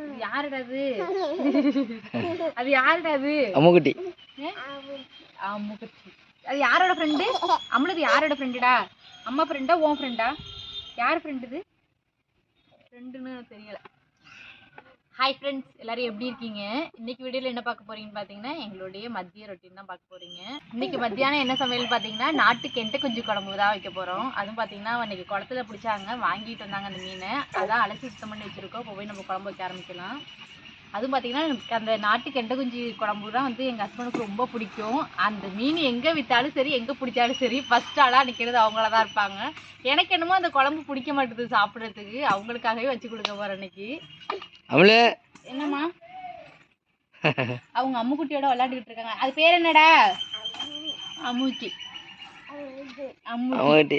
இது யாருடா அது? அது யாருடா அது? அம்முக்குட்டி அம்முக்குட்டி அது யாரோட ஃப்ரெண்டு அம்மளுது யாரோட ஃப்ரெண்டுடா அம்மா ஃப்ரெண்டா உன் ஃப்ரெண்டா யார் ஃப்ரெண்டு இது? ஃப்ரெண்டுன்னு தெரியல. ஹாய் ஃப்ரெண்ட்ஸ் எல்லாரும் எப்படி இருக்கீங்க? இன்னைக்கு வீடியோவில் என்ன பார்க்க போறீங்கன்னு பார்த்தீங்கன்னா எங்களுடைய மதிய ரொட்டீன் தான் பார்க்க போறீங்க. இன்னைக்கு மத்தியானம் என்ன சமையல் பார்த்தீங்கன்னா நாட்டு கெண்டை குஞ்சு குழம்பு தான் வைக்க போறோம். அதுவும் பார்த்தீங்கன்னா இன்னைக்கு குளத்துல பிடிச்சாங்க வாங்கிட்டு வந்தாங்க அந்த மீனை. அதான் அலசி சுத்தம் பண்ணி வச்சிருக்கோம். இப்போ போய் நம்ம குழம்பு வைக்க ஆரம்பிக்கலாம். அதுவும் பார்த்தீங்கன்னா அந்த நாட்டு கெண்டை குஞ்சு குழம்பு தான் வந்து எங்கள் ஹஸ்பண்டுக்கு ரொம்ப பிடிக்கும். அந்த மீன் எங்கே விற்றாலும் சரி எங்கே பிடிச்சாலும் சரி ஃபர்ஸ்ட் ஆளாக நிற்கிறது அவங்கள தான் இருப்பாங்க. எனக்கு என்னமோ அந்த குழம்பு பிடிக்க மாட்டுது சாப்பிட்றதுக்கு. அவங்களுக்காகவே வச்சு கொடுக்க போகிறேன் இன்னைக்கு. அமலு. என்னம்மா? அவங்க அம்முக்குட்டியோட விளையாண்டுக்கிட்டு இருக்காங்க. அது பேர் என்னடா? அம்முச்சி அம்மு அம்முக்குட்டி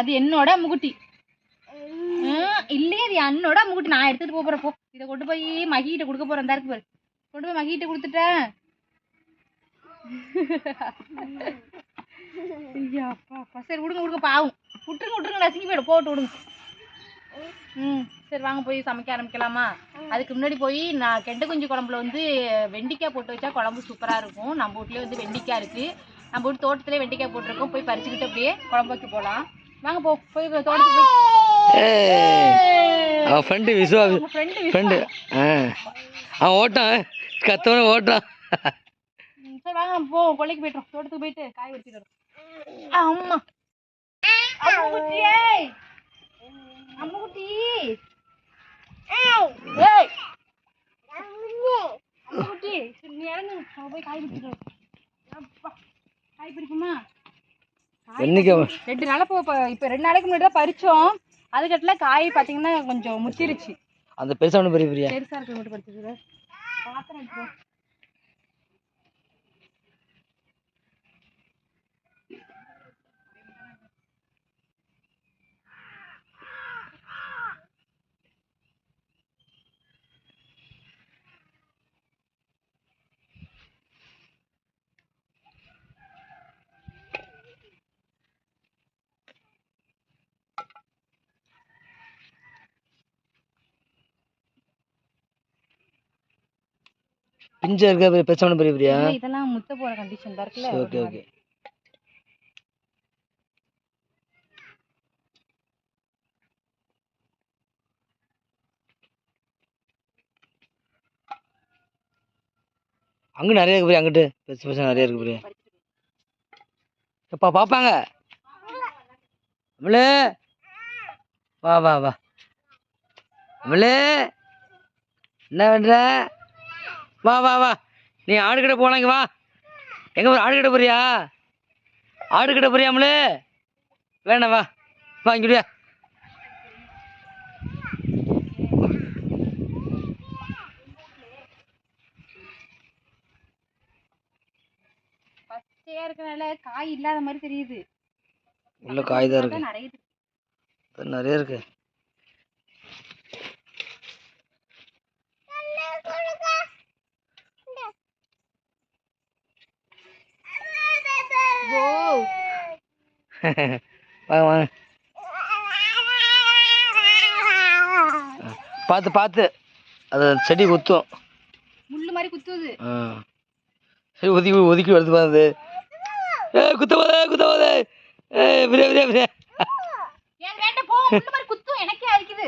அது என்னோட அம்முக்குட்டி. இல்லையே அது அண்ணோட அம்முக்குட்டி. நான் எடுத்துட்டு போறேன் போ. இதை கொண்டு போய் மகிட்ட கொடுக்க போறேன் இந்த இருக்கு பாரு. கொண்டு போய் மகிட்ட கொடுத்துட்டேன். ஐயா அப்பா சரி விடுங்க விடுங்க பாவம். விட்டுருங்க விட்டுருங்க நசுங்கி போயிடும் போட்டு விடுங்க. ம் சரி வாங்க போய் சமைக்க ஆரம்பிக்கலாமா? அதுக்கு முன்னாடி போய் நான் கெண்டை குஞ்சு குழம்புல வந்து வெண்டிக்காய் போட்டு வச்சா குழம்பு சூப்பராக இருக்கும். நம்ம வீட்லேயே வந்து வெண்டிக்காய் இருக்குது நம்ம வீட்டு தோட்டத்திலே வெண்டிக்காய் போட்டிருக்கோம். போய் பறிச்சுக்கிட்டு அப்படியே குழம்பு வைக்க போகலாம் வாங்க போ போய் தோட்டத்துக்கு போய். ஃப்ரெண்டு உங்க ஃப்ரெண்டு ஃப்ரெண்டு ஆ அவன் ஓட்டான். கத்தவன ஓட்டான். சரி வாங்க நம்ம போ கொல்லைக்கு தோட்டத்துக்கு போயிட்டு காய் வெட்டிட்டு வரோம் அம்முக்குட்டி ஏய் அம்முக்குட்டி சரி நீ இறங்கு. நம்ம போய் காய் வெட்டிட்டு வரோம் அப்பா காய் பிடிக்குமா? என்னைக்கு அவன் ரெண்டு நாளா இப்போ இப்போ ரெண்டு நாளைக்கு முன்னாடி தான் பறிச்சோம். அதுக்கட்டுல காய் பார்த்தீங்கன்னா கொஞ்சம் முத்திருச்சு. அந்த பெருசா ஒன்று பெரிய பெரிய? பெருசா இருக்கு மட்டும் பறிச்சது பாத்திரம் பிஞ்சா இருக்க பெரிய பெருசா ஒன்று பெரிய பெரியா இதெல்லாம் முத்த போற கண்டிஷன் தான் இருக்குல்ல ஓகே ஓகே. அங்க நிறைய இருக்கு பெரிய அங்கிட்டு. பெருசு பெருசா நிறைய இருக்கு பெரிய. எப்பா பாப்பாங்க? அமலு? வா வா வா. அமலு? என்ன பண்ற? வா வா வா. நீ ஆடு கடை போலாம் இங்க வா. எங்க போற ஆடு கடை போறியா? ஆடு கடை போறியா அமலு வேணாம் வா. வா இங்க பச்சையா இருக்கனால காய் இல்லாத மாதிரி தெரியுது. உள்ள காய் தான் இருக்கு. நிறைய இருக்கு. அது நிறைய இருக்கு ஓ வாங்க வாங்க. பார்த்து பார்த்து. அது செடி குத்தும். முள்ளு மாதிரி குத்துது. சரி ஒதுக்கி ஒதுக்கி வருது பாருது ஏ குத்த போதே குத்த போதே. ஏ பிரியா பிரியா பிரியா ஏன் வேண்டாம் போ முள்ளு மாதிரி குத்தும். எனக்கே அரிக்குது.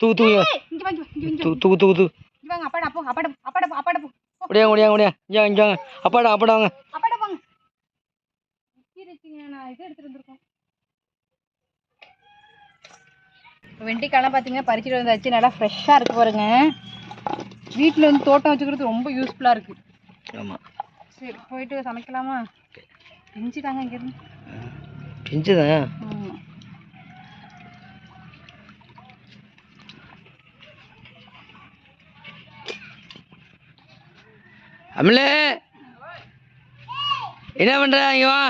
தூக்கு ஏய், இங்க வாங்க இங்க தூக்கு தூக்கு தூக்கு தூக்கு. இங்க வாங்க அப்பாடா போ அப்பாடா அப்பாடா அப்பாடா போ. முடியாங்க முடியாங்க முடியா இங்கே இங்கே அப்பாடா அப்பாடா வாங்க. நான் இது எடுத்துட்டு வந்திருக்கோம். வெண்டைக்காயெல்லாம் பார்த்தீங்கன்னா பறிச்சுட்டு வந்தாச்சு. நல்லா ஃப்ரெஷ்ஷாக இருக்கு பாருங்க. வீட்டில் வந்து தோட்டம் வச்சுக்கிறது ரொம்ப யூஸ்ஃபுல்லாக இருக்கு. ஆமாம் சரி போயிட்டு சமைக்கலாமா? பிஞ்சு தாங்க இங்கேருந்து. பிஞ்சுதான் ஆமாம் அமலே! என்ன பண்ற? இங்க வா.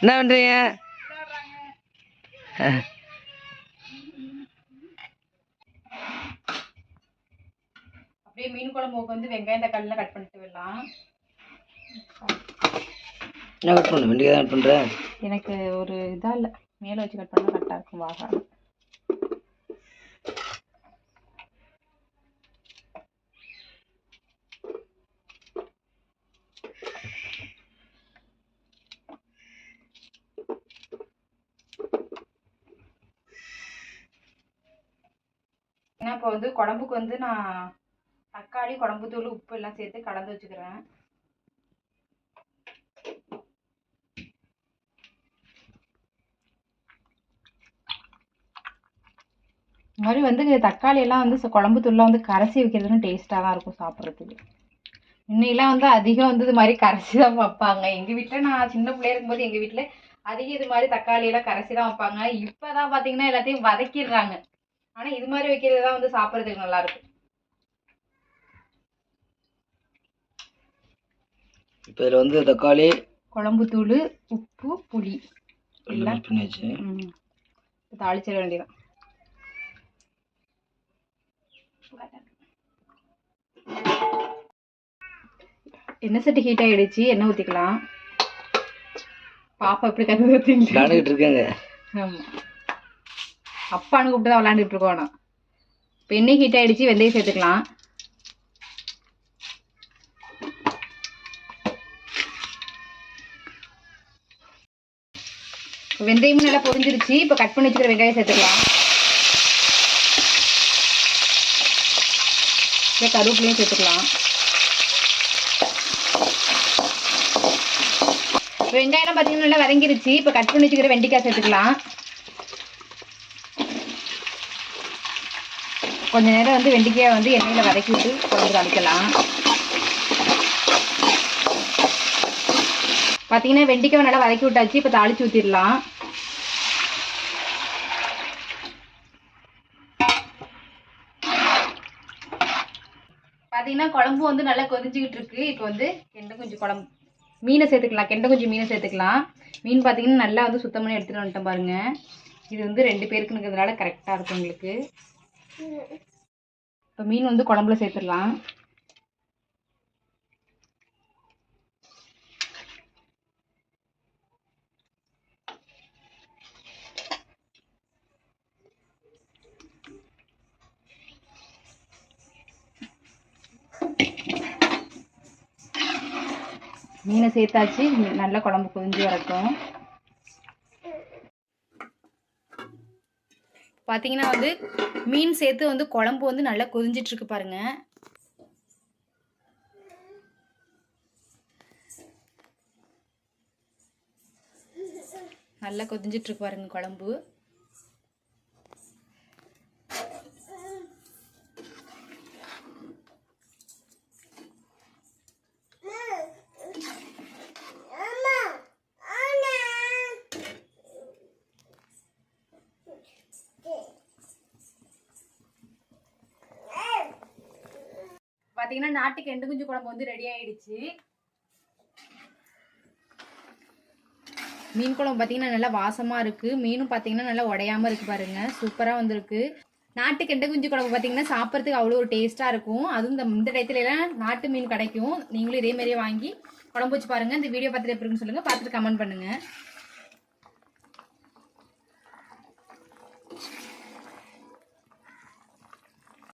என்ன பண்றீங்க? அப்படியே மீன் குழம்புக்கு வந்து வெங்காயம் தக்காளிலாம் கட் பண்ணிட்டு வரலாம் என்ன கட் பண்ண? வெண்டிக்காய் தான் கட் பண்ற? எனக்கு ஒரு இதாக இல்லை. மேலே வச்சு கட் பண்ணால் கரெக்டாக இருக்கும் வாக. இப்போ வந்து குழம்புக்கு வந்து நான் தக்காளி குழம்புத்தூள் உப்பு எல்லாம் சேர்த்து கலந்து வச்சுக்கிறேன். இந்த மாதிரி வந்து தக்காளி எல்லாம் வந்து குழம்பு தூள்லாம் வந்து கரைச்சி வைக்கிறதுன்னு டேஸ்ட்டாக தான் இருக்கும் சாப்பிட்றதுக்கு. இன்னையெல்லாம் வந்து அதிகம் வந்து இது மாதிரி கரைச்சி தான் வைப்பாங்க. எங்கள் வீட்டில் நான் சின்ன பிள்ளையா இருக்கும்போது எங்கள் வீட்டில் அதிகம் இது மாதிரி தக்காளி எல்லாம் கரைச்சி தான் வைப்பாங்க. இப்போ தான் பார்த்தீங்கன்னா எல்லாத்தையும் வதக்கிடுறாங்க. ஆனால் இது மாதிரி வைக்கிறது தான் வந்து சாப்பிட்றதுக்கு நல்லா இருக்கும் இப்போ இதில் வந்து தக்காளி குழம்பு தூள் உப்பு புளி. எல்லாம் பண்ணியாச்சு. தாளிச்சிட வேண்டியதான் எண்ணெய் சட்டி ஹீட் ஆயிடுச்சு எண்ணெய் ஊற்றிக்கலாம் பாப்பா எப்படி ஊற்றிங்க விளாண்டுக்கிட்டு இருக்கேங்க. ஆமா. அப்பான்னு கூப்பிட்டு தான் விளாண்டுட்டு இருக்கோம் நான் இப்போ எண்ணெய் ஹீட் ஆயிடுச்சு வெந்தயம் சேர்த்துக்கலாம். வெந்தயமும் நல்லா பொரிஞ்சிருச்சு. இப்போ கட் பண்ணி வச்சுக்கிற வெங்காயம் சேர்த்துக்கலாம். இப்போ கருவேப்பிலையும் சேர்த்துக்கலாம். வெங்காயம் பார்த்தீங்கன்னா நல்லா வதங்கிருச்சு. இப்போ கட் பண்ணி வச்சுக்கிற வெண்டைக்காய் சேர்த்துக்கலாம். கொஞ்சம் நேரம் வந்து வெண்டிக்காயை வந்து எண்ணெயில் வதக்கி விட்டு குழம்பு தாளிக்கலாம். பார்த்தீங்கன்னா வெண்டைக்காவை நல்லா வதக்கி விட்டாச்சு இப்போ தாளிச்சு ஊற்றிடலாம் பார்த்தீங்கன்னா குழம்பு வந்து நல்லா கொதிச்சுக்கிட்டு இருக்கு. இப்போ வந்து கெண்டை குஞ்சு குழம்பு மீனை சேர்த்துக்கலாம். கெண்டை குஞ்சு மீனை சேர்த்துக்கலாம். மீன் பார்த்தீங்கன்னா நல்லா வந்து சுத்தம் பண்ணி எடுத்துகிட்டு வந்துட்டேன் பாருங்கள் இது வந்து ரெண்டு பேருக்குங்கிறதுனால கரெக்டாக இருக்கும் உங்களுக்கு. இப்போ மீன் வந்து குழம்புல சேர்த்துடலாம். மீனை சேர்த்தாச்சு. நல்லா குழம்பு கொதிஞ்சு வரட்டும். பார்த்தீங்கன்னா வந்து மீன் சேர்த்து வந்து குழம்பு வந்து நல்லா கொதிஞ்சிட்டு இருக்கு பாருங்க. நல்லா கொதிஞ்சிட்டு இருக்கு பாருங்க குழம்பு. பார்த்தீங்கன்னா நாட்டு கெண்டு குஞ்சு குழம்பு வந்து ரெடி ஆயிடுச்சு. மீன் குழம்பு பார்த்தீங்கன்னா நல்லா வாசமாக இருக்குது மீனும் பார்த்தீங்கன்னா நல்லா உடையாம இருக்கு பாருங்க. சூப்பராக வந்திருக்கு. நாட்டு கெண்டை குஞ்சு குழம்பு பார்த்தீங்கன்னா சாப்பிட்றதுக்கு அவ்வளோ ஒரு டேஸ்ட்டாக இருக்கும். அதுவும் இந்த இந்த டயத்துல எல்லாம் நாட்டு மீன் கிடைக்கும். நீங்களும் இதே மாதிரியே வாங்கி குழம்பு வச்சு பாருங்கள் இந்த வீடியோ பார்த்துட்டு எப்படி இருக்குன்னு சொல்லுங்கள் பார்த்துட்டு கமெண்ட் பண்ணுங்கள்